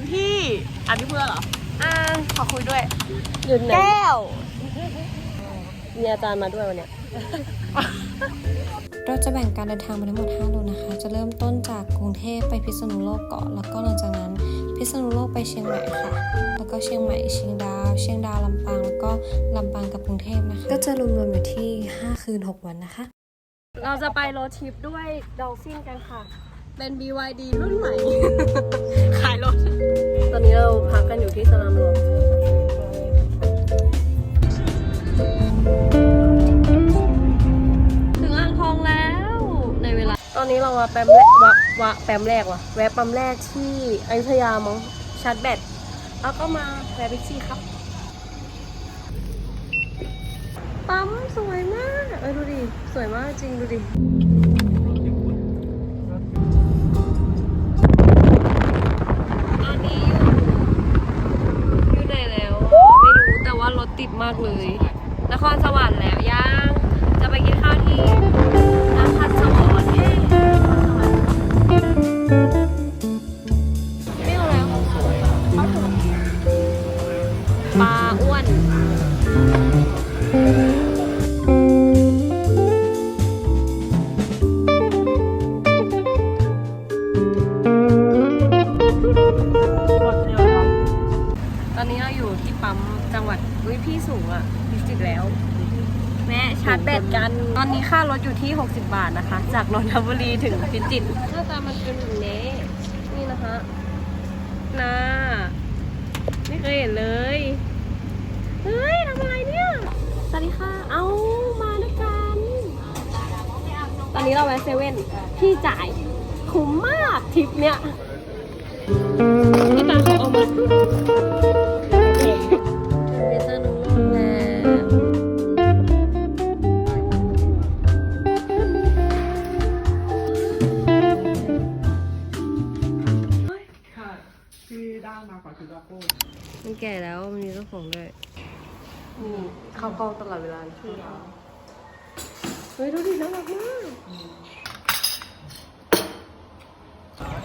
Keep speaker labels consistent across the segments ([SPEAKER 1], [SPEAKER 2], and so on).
[SPEAKER 1] กันที่อันนี้เพื่อนเหรอ
[SPEAKER 2] อ่าขอคุยด้วย
[SPEAKER 1] หยุดไหน
[SPEAKER 2] แก้ว
[SPEAKER 1] มีอาจารย์มาด้วยวันเนี้ย
[SPEAKER 3] เราจะแบ่งการเดินทางไปทั้งหมด5รูทนะคะ จะเริ่มต้นจากกรุงเทพไปพิษณุโลกก่อน แล้วก็หลังจากนั้นพิษณุโลกไปเชียงใหม่ค่ะ แล้วก็เชียงใหม่เชียงดาว เชียงดาวลำปาง แล้วก็ลำปางกับกรุงเทพนะคะ ก็จะรวมๆอยู่ที่ 5 คืน 6 วันนะคะ
[SPEAKER 1] เราจะไปโรดทริปด้วยดอลฟินกันค่ะ เป็น BYD รุ่นใหม่ขาย รถ ตอนนี้เราพักกันอยู่ที่สนามหลวงถึงอ่างทองแล้วในเวลา ตอนนี้เรามาแปมแรกวะวะแปมแรกวะแวะปั๊มแรกที่อยุธยามั้งชาร์จแบตแล้วก็มาแวะบิ๊กซีครับ ปั๊มสวยมาก เออดูดิ สวยมากจริงดูดิ ติดมากเลย นครสวรรค์แล้วย่าง จะไปกินข้าวที่นครสวรรค์ไม่เอาแล้วปลาอ้วน จังหวัดอุ้ยพี่สูงอะพิจิตรแล้ว แม่ชาร์จแบตกัน ตอนนี้ค่ารถอยู่ที่ 60 บาทนะคะ จากนนทบุรีถึงพิจิตรหน้าตามันเป็นแบบนี้นี่นะคะนาไม่เคยเห็นเลย เฮ้ยทำอะไรเนี่ย สวัสดีค่ะ เอามาด้วยกัน ตอนนี้เราแวะเซเว่นพี่จ่ายคุ้มมากทริปเนี้ยพี่ตาเขาเอามา เข้ากล้องตลอดเวลาชื่อเราเฮ้ยดูดิน่ารักมาก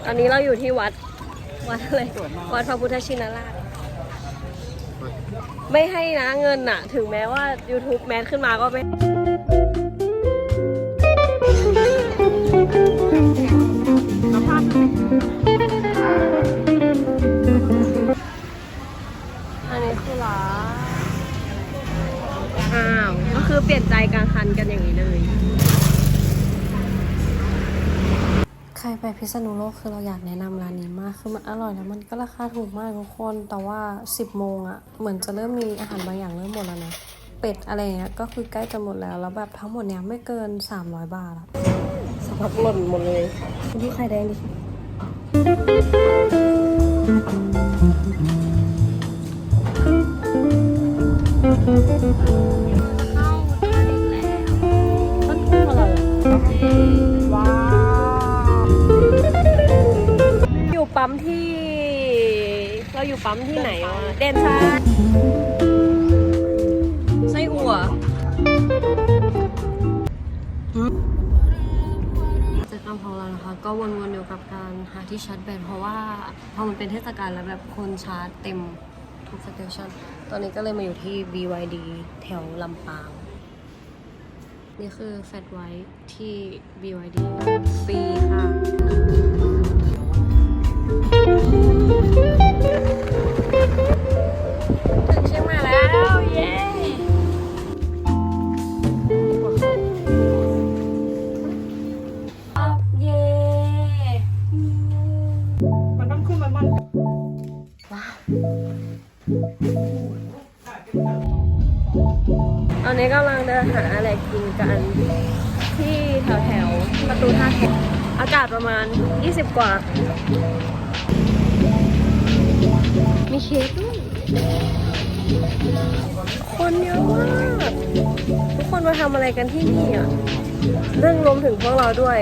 [SPEAKER 1] ตอนนี้เราอยู่ที่วัด วัดอะไร วัดพระพุทธชินราช ไม่ให้นะเงินน่ะ ถึงแม้ว่า YouTube แมสขึ้นมาก็ไม่อันนี้คือร้าน อ้าว ก็คือเปลี่ยนใจกลางคันกันอย่างนี้เลย
[SPEAKER 3] ใครไปพิษณุโลกคือเราอยากแนะนำร้านนี้มาก คือมันอร่อยแล้วมันก็ราคาถูกมากทุกคน แต่ว่า 10 โมงอะ่ะ เหมือนจะเริ่มมีอาหารบางอย่างเริ่มหมดแล้วนะ เป็ดอะไรเงี้ย ก็คือใกล้จะหมดแล้ว แล้วแบบทั้งหมดเนี้ยไม่เกิน 300 บาทอะ
[SPEAKER 1] สักพักหล่นหมดเลยดูไข่แดงดิ อีกแล้วมันคืออะไรว้าวอยู่ปั๊มที่ เราอยู่ปั๊มที่ไหนวะเดนชาร์ไส้อั่วกิจกรรมของเรานะคะ ก็วนๆอยู่กับการหาที่ชาร์จแบตเพราะว่าพอมันเป็นเทศกาลแล้วแบบคนชาร์จเต็มทุกสเตชัน ตอนนี้ก็เลยมาอยู่ที่ BYD แถวลำปาง นี่คือแฟลตไวท์ที่ BYD ฟรีค่ะถึงเชียงใหม่แล้ว เย้อัพเย้
[SPEAKER 2] มันต้องขึ้นมันมัน
[SPEAKER 1] ตอน หาอะไรกินกันที่แถวแถวๆประตูท่าแขกอากาศประมาณ 20 กว่า มีเค้กด้วยคนเยอะมากทุกคนมาทำอะไรกันที่นี่อะเรื่องรวมถึงพวกเราด้วย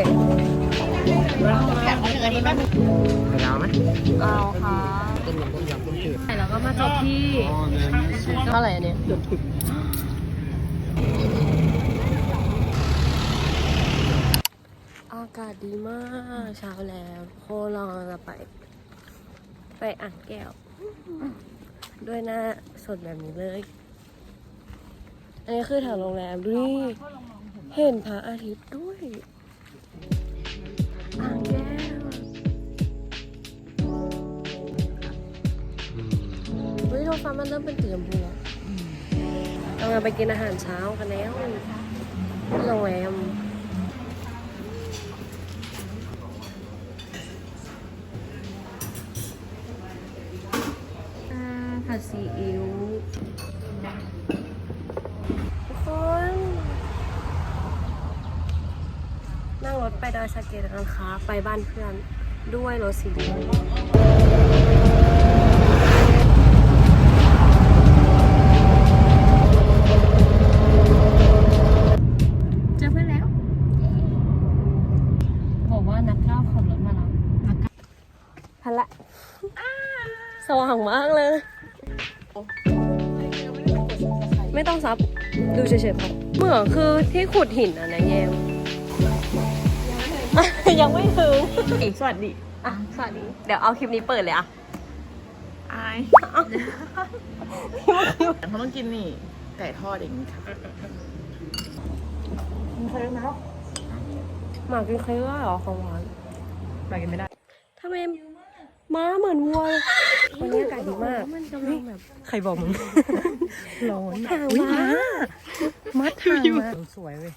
[SPEAKER 4] ยาวไหม
[SPEAKER 1] เอาค่ะ
[SPEAKER 4] ต้มยำต้มยำต้มจืด
[SPEAKER 1] แล้วก็มาจบที่เท่าไหร่อันเนี่ย อากาศดีมากเช้าแล้วโคตรเราจะไป ไปอ่างแก้ว ด้วยหน้าสดแบบนี้เลย อันนี้คือแถวโรงแรมดูนี่เห็นพระอาทิตย์ด้วยอ่างแก้วเฮ้ยโทรฟ้ามันเริ่มเป็นสีชมพูแล้วำลังไปกินอาหารเช้ากันแล้วโรงแรมอ่าผัดซีอิ๊วทุกคน นั่งรถไปดอยสะเก็ดกันค่ะ ไปบ้านเพื่อนด้วยรถสีเหลือง พันละสว่างมากเลย ไม่ต้องซับ ดูเฉยๆพอเหมือนคือที่ขุดหินอะนะแยมยังไม่ถึง
[SPEAKER 2] สวัสดี
[SPEAKER 1] อะ สวัสดี เดี๋ยวเอาคลิปนี้เปิดเลยอะ
[SPEAKER 2] อายเขาต้องกินนี่ ไก่ทอดอย่างนี้ค่ะ
[SPEAKER 1] หมากินเค้กได้เหรอของหวาน
[SPEAKER 2] ไปกินไม่ได้
[SPEAKER 1] ทำไม ม้าเหมือนวัวเลยวันนี้อากาศดีมากมันกำลังแบบ
[SPEAKER 2] ใครบอกมึง ร้อน
[SPEAKER 1] ห่างม้า
[SPEAKER 2] มัดทางมาสวยเว้ย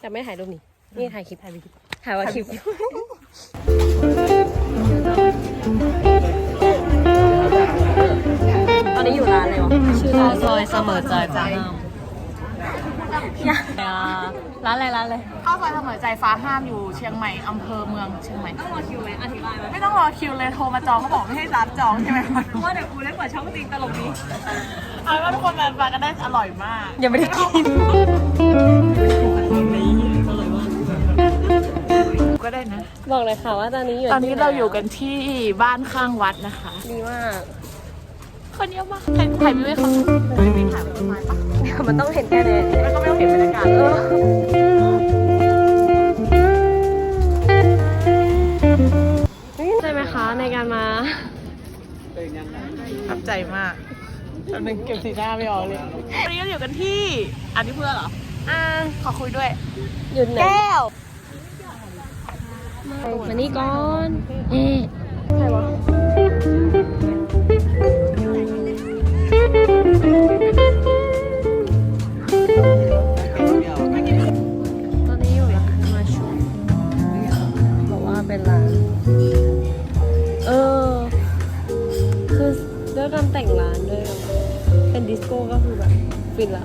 [SPEAKER 1] แต่ไม่ถ่ายรูปนี่ นี่ถ่ายคลิปถ่ายวิดีโอถ่ายว่าคลิปตอนนี้อยู่ร้านอะไรวะชื่อร้าน
[SPEAKER 2] ซอยเสมอใจฟ้า ห้าม
[SPEAKER 1] ร้านอะไรร้านอะไร
[SPEAKER 2] ข้าวซอยเสมอใจฟ้าห้ามอยู่เชียงใหม่อำเภอเมืองเชียงใหม่
[SPEAKER 1] ต้องรอคิวไหมอธิบายไหม
[SPEAKER 2] ไม่ต้องรอคิวเลยโทรมาจองเขาบอกไม่ให้รับจองใช่ไหมคะ
[SPEAKER 1] เพราะว่าเดี๋ยวกูได้เปิดช่องจริงตลกนี้
[SPEAKER 2] เอาเป็นว่าทุกคนมาฟังกันได้อร่อยมาก
[SPEAKER 1] ยังไม่ได้กิน
[SPEAKER 2] ก็ได้นะ
[SPEAKER 1] บอกเลยค่ะว่าตอนนี้อยู่
[SPEAKER 2] ตอนนี้
[SPEAKER 1] ที่ไห
[SPEAKER 2] เราอยู่กันที่บ้านข้างวัดนะคะ
[SPEAKER 1] ดีมาก
[SPEAKER 2] คนเยอะมากถ่ายถ่ายวิวให้เขาถ่ายวิวถ่ายต้นไม้ปะ
[SPEAKER 1] เดี๋ยวมันต้องเห็นแค่นี้
[SPEAKER 2] แล้วก็ไม่ต้องเห็นบรรยากาศ
[SPEAKER 1] เออใช่ไหมคะในการมา
[SPEAKER 2] ประทับใจมากตอนนึงเก็บสีหน้าไม่ออกเลยวันนี้เราอยู่กันที่อันนี้เพื่อเหรอ
[SPEAKER 1] อ่า
[SPEAKER 2] ขอคุยด้วย
[SPEAKER 1] หยุดไหน
[SPEAKER 2] แก้ว
[SPEAKER 1] มานี่ก่อนเอ๊ะใครวะ เป็นดิสโก้ก็คือแบบฟินละ